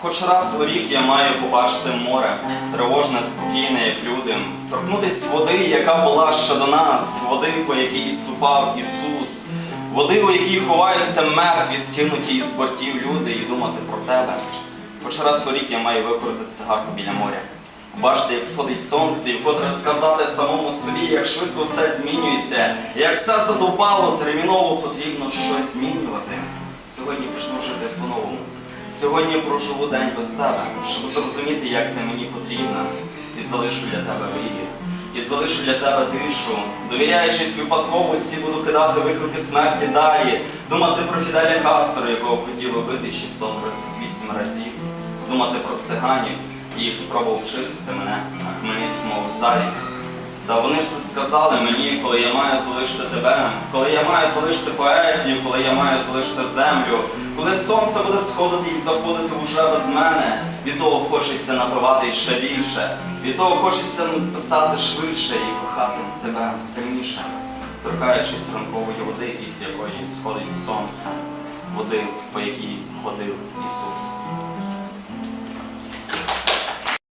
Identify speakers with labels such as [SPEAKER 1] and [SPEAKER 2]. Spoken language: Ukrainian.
[SPEAKER 1] Хоч раз у рік я маю побачити море, тривожне, спокійне, як люди, торкнутись води, яка була ще до нас, води, по якій ступав Ісус, води, у якій ховаються мертві, скинуті із бортів люди, і думати про тебе. Хоч раз у рік я маю викорити цигарку біля моря. Бачити, як сходить сонце, і вкотре сказати самому собі, як швидко все змінюється, як все задовбало, терміново потрібно щось змінювати. Сьогодні почну жити по-новому. Сьогодні проживу день без тебе, щоб зрозуміти, як ти мені потрібна, і залишу для тебе мрії, і залишу для тебе тишу, довіряючись випадковості, буду кидати виклики смерті далі, думати про Фіделя Кастро, якого хотіли вбити 628 разів, думати про циганів, і їх спробував чистити мене на Хмельницькому вокзалі. Та вони все сказали мені, коли я маю залишити тебе, коли я маю залишити поезію, коли я маю залишити землю, коли сонце буде сходити і заходити уже без мене. Від того хочеться напивати ще більше, від того хочеться писати швидше і кохати тебе сильніше, торкаючись ранкової води, після якої сходить сонце, води, по якій ходив Ісус.